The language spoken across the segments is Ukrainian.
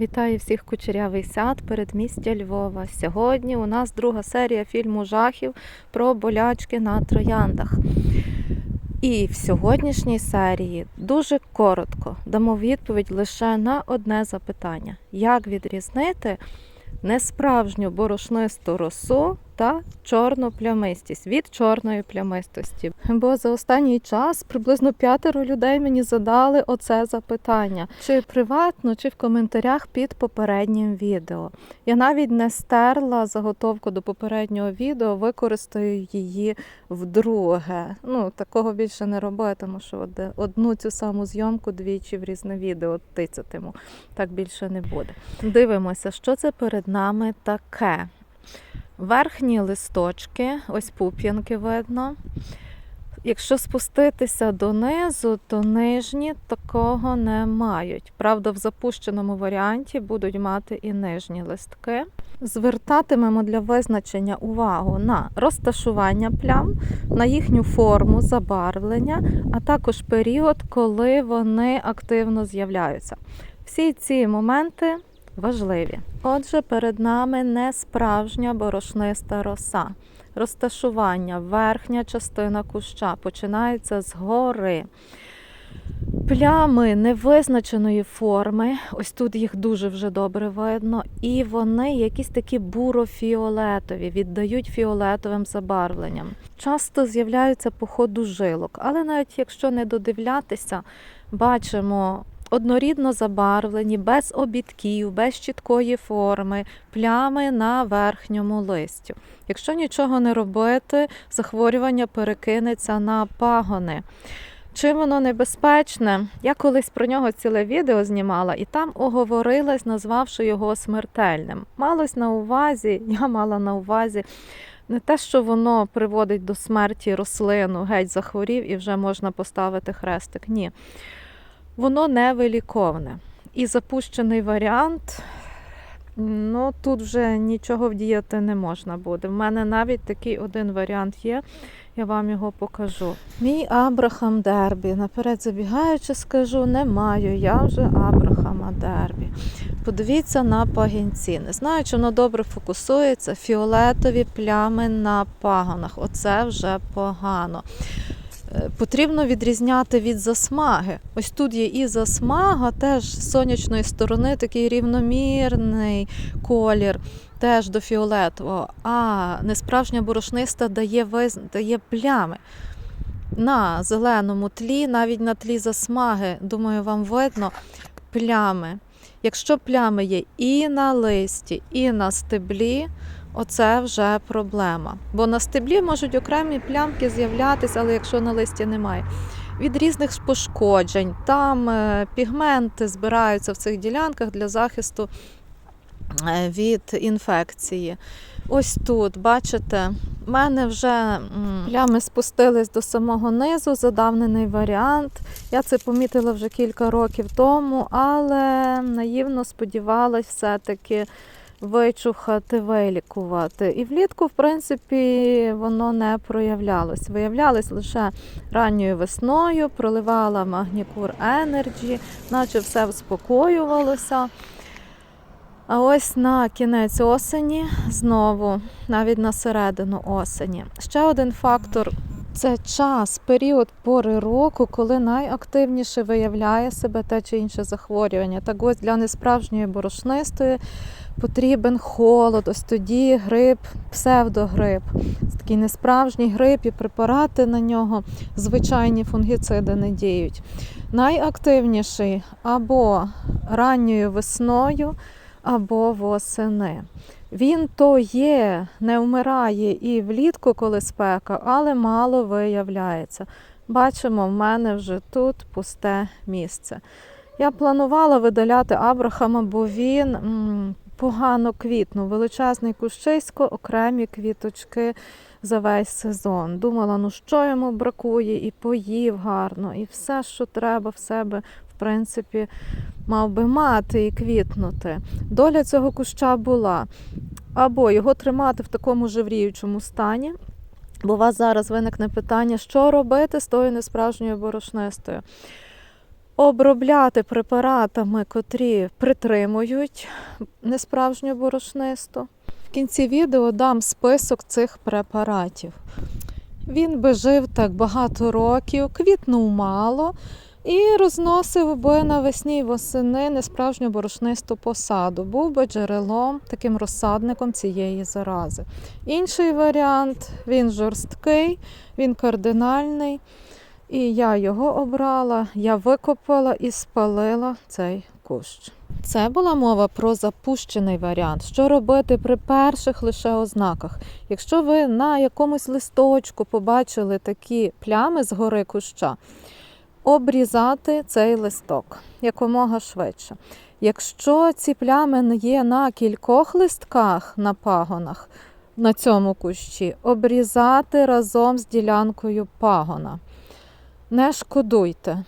Вітаю всіх кучерявий сад передмістя Львова. Сьогодні у нас друга серія фільму жахів про болячки на трояндах. І в сьогоднішній серії дуже коротко дамо відповідь лише на одне запитання: як відрізнити несправжню борошнисту росу та чорну плямистість від чорної плямистості. Бо за останній час приблизно п'ятеро людей мені задали оце запитання: чи приватно, чи в коментарях під попереднім відео. Я навіть не стерла заготовку до попереднього відео, використаю її вдруге. Ну, такого більше не робитиму, що одну цю саму зйомку двічі в різне відео тицятиму. Так більше не буде. Дивимося, що це перед нами таке. Верхні листочки, ось пуп'янки видно. Якщо спуститися донизу, то нижні такого не мають. Правда, в запущеному варіанті будуть мати і нижні листки. Звертатимемо для визначення увагу на розташування плям, на їхню форму, забарвлення, а також період, коли вони активно з'являються. Всі ці моменти важливі. Отже, перед нами не справжня борошниста роса. Розташування, верхня частина куща починається згори. Плями невизначеної форми, ось тут їх дуже вже добре видно, і вони якісь такі буро-фіолетові, віддають фіолетовим забарвленням. Часто з'являються по ходу жилок, але навіть якщо не додивлятися, бачимо однорідно забарвлені, без обідків, без чіткої форми, плями на верхньому листю. Якщо нічого не робити, захворювання перекинеться на пагони. Чим воно небезпечне? Я колись про нього ціле відео знімала і там оговорилась, назвавши його смертельним. Малось на увазі, я мала на увазі не те, що воно приводить до смерті рослину, геть захворів і вже можна поставити хрестик. Ні. Воно невиліковне. І запущений варіант, ну тут вже нічого вдіяти не можна буде. В мене навіть такий один варіант є. Я вам його покажу. Мій Абрахам Дербі. Наперед забігаючи, скажу, не маю я вже Абрахама Дербі. Подивіться на пагінці. Не знаю, чи воно добре фокусується. Фіолетові плями на пагонах. Оце вже погано. Е, Потрібно відрізняти від засмаги. Ось тут є і засмага, теж з сонячної сторони такий рівномірний колір, теж до фіолетового. А несправжня борошниста дає, виз... дає плями. На зеленому тлі, навіть на тлі засмаги, думаю, вам видно плями. Якщо плями є і на листі, і на стеблі, оце вже проблема. Бо на стеблі можуть окремі плямки з'являтися, але якщо на листі немає. Від різних пошкоджень, там е, пігменти збираються в цих ділянках для захисту е, від інфекції. Ось тут, бачите, в мене вже плями спустились до самого низу, задавнений варіант. Я це помітила вже кілька років тому, але наївно сподівалась все-таки вичухати, вилікувати. І влітку, в принципі, воно не проявлялось. Виявлялось лише ранньою весною, проливала Магнікур Енерджі, наче все вспокоювалося. А ось на кінець осені знову, навіть на середину осені. Ще один фактор це час, період пори року, коли найактивніше виявляє себе те чи інше захворювання. Так ось для несправжньої борошнистої потрібен холод. Ось тоді грип, псевдогрип. Це такий несправжній грип і препарати на нього, звичайні фунгіциди не діють. Найактивніший або ранньою весною, або восени. Він то є, не вмирає і влітку, коли спека, але мало виявляється. Бачимо, в мене вже тут пусте місце. Я планувала видаляти Абрахама, бо він м, погано квітнув. Величезний кущисько, окремі квіточки за весь сезон. Думала, ну що йому бракує, і поїв гарно, і все, що треба в себе, в принципі, мав би мати і квітнути. Доля цього куща була або його тримати в такому жевріючому стані. Бо у вас зараз виникне питання, що робити з тою несправжньою борошнистою. обробляти препаратами, котрі притримують несправжню борошнисту. В кінці відео дам список цих препаратів. Він би жив так багато років, квітнув мало і розносив би навесні й восени несправжню борошнисту посаду, був би джерелом, таким розсадником цієї зарази. Інший варіант він жорсткий, він кардинальний. І я його обрала, я викопала і спалила цей кущ. Це була мова про запущений варіант. Що робити при перших лише ознаках? Якщо ви на якомусь листочку побачили такі плями з гори куща, обрізати цей листок якомога швидше. Якщо ці плями є на кількох листках на пагонах на цьому кущі, обрізати разом з ділянкою пагона. Не шкодуйте.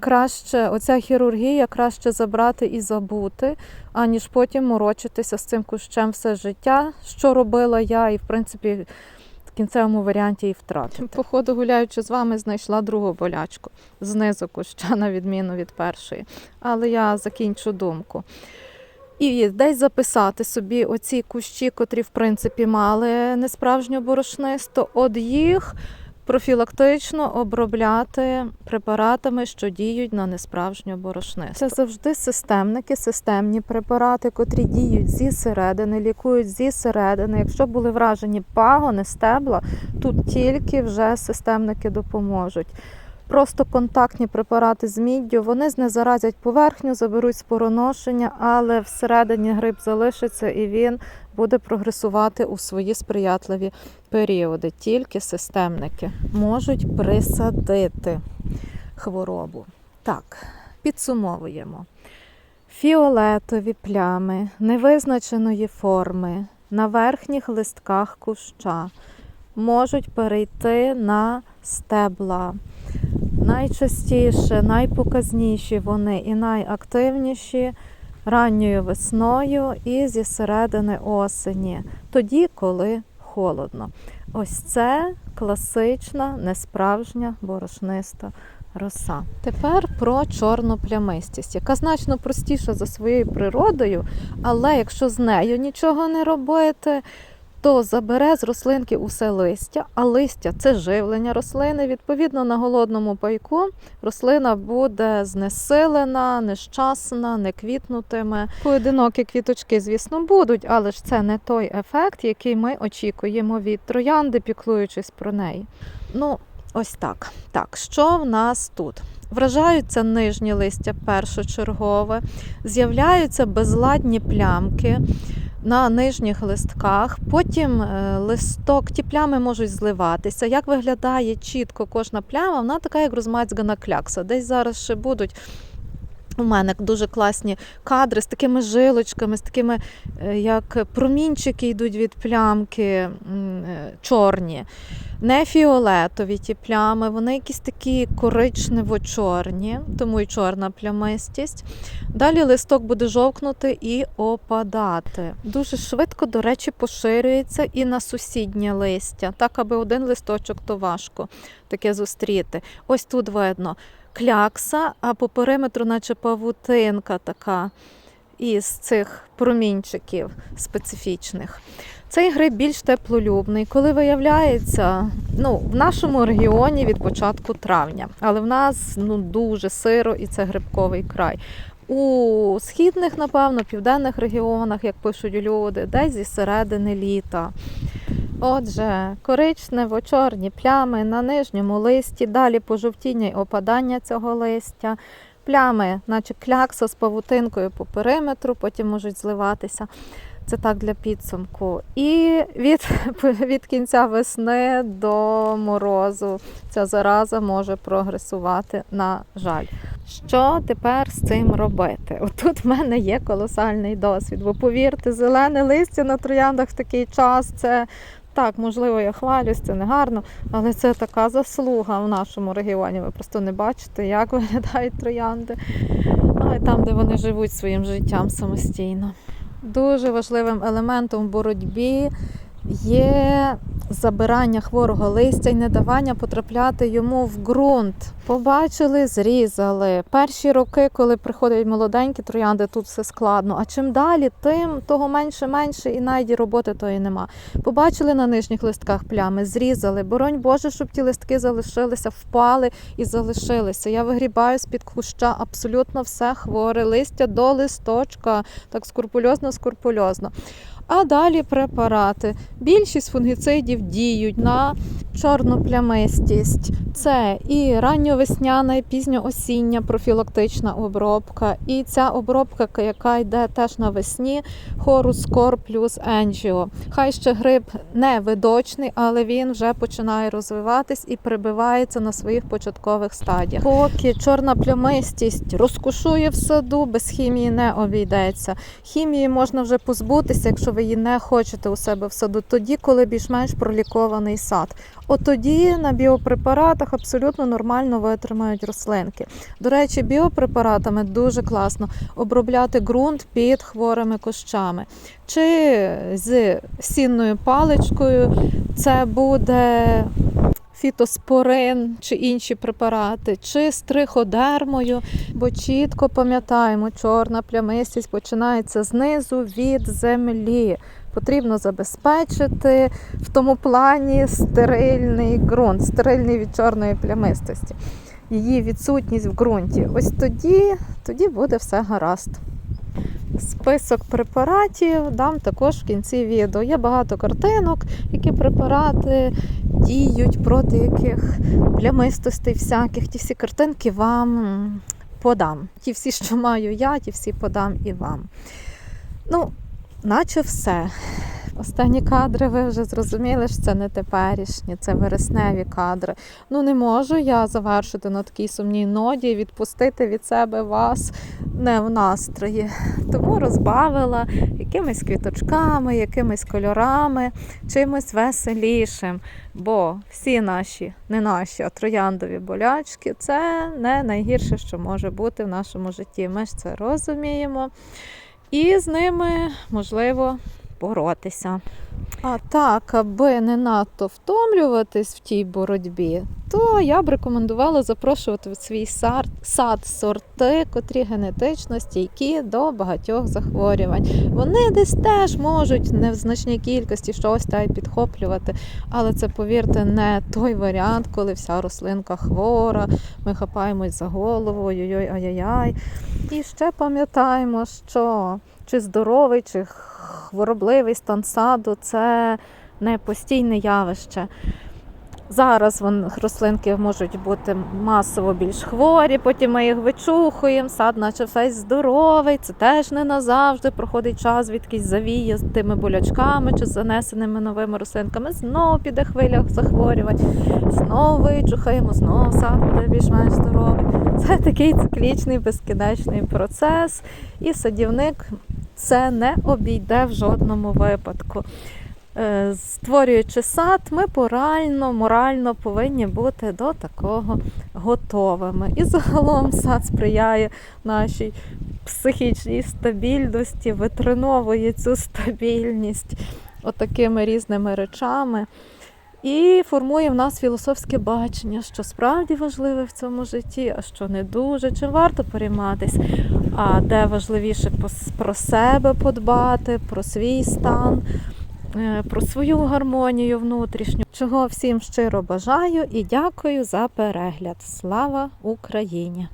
Краще, оця хірургія краще забрати і забути, аніж потім морочитися з цим кущем все життя, що робила я, і в принципі кінцевому варіанті і втратити. Походу, гуляючи з вами, знайшла другу болячку знизу куща, на відміну від першої. Але я закінчу думку. І десь записати собі оці кущі, котрі в принципі мали несправжню борошнисту, от їх профілактично обробляти препаратами, що діють на несправжню борошнисту. Це завжди системники, системні препарати, котрі діють зі середини, лікують зі середини. Якщо були вражені пагони, стебла, тут тільки вже системники допоможуть. Просто контактні препарати з міддю, вони знезаразять поверхню, заберуть спороношення, але всередині гриб залишиться і він буде прогресувати у свої сприятливі періоди. Тільки системники можуть присадити хворобу. Так, підсумовуємо. Фіолетові плями невизначеної форми на верхніх листках куща можуть перейти на стебла. Найчастіше, найпоказніші вони і найактивніші ранньою весною і зі середини осені, тоді, коли холодно. Ось це класична, несправжня борошниста роса. Тепер про чорну плямистість, яка значно простіша за своєю природою, але якщо з нею нічого не робити, то забере з рослинки усе листя, а листя це живлення рослини. Відповідно, на голодному пайку рослина буде знесилена, нещасна, не квітнутиме. Поодинокі квіточки, звісно, будуть, але ж це не той ефект, який ми очікуємо від троянди, піклуючись про неї. Ну, ось так. Так, що в нас тут? Вражаються нижні листя першочергове, з'являються безладні плямки на нижніх листках. Потім е, листок, ті плями можуть зливатися. Як виглядає чітко кожна пляма, вона така, як розмацьгана клякса. Десь зараз ще будуть. У мене дуже класні кадри з такими жилочками, з такими, е, як промінчики йдуть від плямки е, чорні, не фіолетові ті плями, вони якісь такі коричнево-чорні, тому і чорна плямистість. Далі листок буде жовкнути і опадати. Дуже швидко, до речі, поширюється і на сусіднє листя. Так, аби один листочок, то важко таке зустріти. Ось тут видно клякса, а по периметру, наче павутинка така із цих промінчиків специфічних. Цей гриб більш теплолюбний, коли виявляється ну, в нашому регіоні від початку травня, але в нас ну, дуже сиро і це грибковий край. У східних, напевно, південних регіонах, як пишуть люди, десь зі середини літа. Отже, коричнево-чорні плями на нижньому листі, далі пожовтіння й опадання цього листя, плями, наче клякса з павутинкою по периметру, потім можуть зливатися. Це так для підсумку. І від, від кінця весни до морозу ця зараза може прогресувати, на жаль. Що тепер з цим робити? Отут в мене є колосальний досвід, бо повірте, зелене листя на трояндах в такий час це. Так, можливо, я хвалюсь, це не гарно, але це така заслуга в нашому регіоні. Ви просто не бачите, як виглядають троянди, але там, де вони живуть своїм життям самостійно. Дуже важливим елементом в боротьбі є забирання хворого листя і не давання потрапляти йому в ґрунт. Побачили, зрізали. Перші роки, коли приходять молоденькі троянди, тут все складно. А чим далі, тим того менше, менше, і навіть роботи тої нема. Побачили на нижніх листках плями, зрізали. Боронь Боже, щоб ті листки залишилися, впали і залишилися. Я вигрібаю з-під куща абсолютно все хворе листя до листочка, так скрупульозно, скрупульозно. А далі препарати. Більшість фунгіцидів діють на чорну плямистість. Це і ранньовесняна, і пізньоосіння профілактична обробка. І ця обробка, яка йде теж навесні, хорус кор плюс енджіо. Хай ще гриб не видочний, але він вже починає розвиватись і прибивається на своїх початкових стадіях. Поки чорна плямистість розкушує в саду, без хімії не обійдеться. Хімії можна вже позбутися, якщо ви її не хочете у себе в саду, тоді, коли більш-менш пролікований сад. От тоді на біопрепаратах абсолютно нормально витримають рослинки. До речі, біопрепаратами дуже класно обробляти ґрунт під хворими кущами. Чи з сінною паличкою це буде фітоспорин чи інші препарати, чи з триходермою, бо чітко пам'ятаємо, чорна плямистість починається знизу від землі. Потрібно забезпечити в тому плані стерильний ґрунт, стерильний від чорної плямистості. Її відсутність в ґрунті. Ось тоді, тоді буде все гаразд. Список препаратів дам також в кінці відео. Є багато картинок, які препарати діють проти яких плямистостей всяких. Ті всі картинки вам подам. Ті всі, що маю я, ті всі подам і вам. Ну, наче все. Останні кадри ви вже зрозуміли, що це не теперішні, це вересневі кадри. Ну не можу я завершити на такій сумній ноді і відпустити від себе вас не в настрої. Тому розбавила якимись квіточками, якимись кольорами, чимось веселішим. Бо всі наші, не наші, а трояндові болячки це не найгірше, що може бути в нашому житті. Ми ж це розуміємо. І з ними можливо боротися. А так, аби не надто втомлюватись в тій боротьбі, то я б рекомендувала запрошувати в свій сад, сорти, котрі генетично стійкі до багатьох захворювань. Вони десь теж можуть не в значній кількості щось та й підхоплювати, але це, повірте, не той варіант, коли вся рослинка хвора, ми хапаємось за голову, ой-ой, ай-яй-яй. І ще пам'ятаємо, що чи здоровий, чи хворобливий стан саду це не постійне явище. Зараз вон, рослинки можуть бути масово більш хворі, потім ми їх вичухуємо, сад, наче весь здоровий, це теж не назавжди. Проходить час, звідкись завіє з тими болячками чи з занесеними новими рослинками. Знову піде хвиля захворювань, знову вичухаємо, знову сад буде більш-менш здоровий. Це такий циклічний безкінечний процес, і садівник це не обійде в жодному випадку. Е, Створюючи сад, ми порально, морально повинні бути до такого готовими. І загалом сад сприяє нашій психічній стабільності, витреновує цю стабільність отакими різними речами. І формує в нас філософське бачення, що справді важливе в цьому житті, а що не дуже, чим варто перейматись, а де важливіше про себе подбати, про свій стан, е, про свою гармонію внутрішню. Чого всім щиро бажаю і дякую за перегляд. Слава Україні!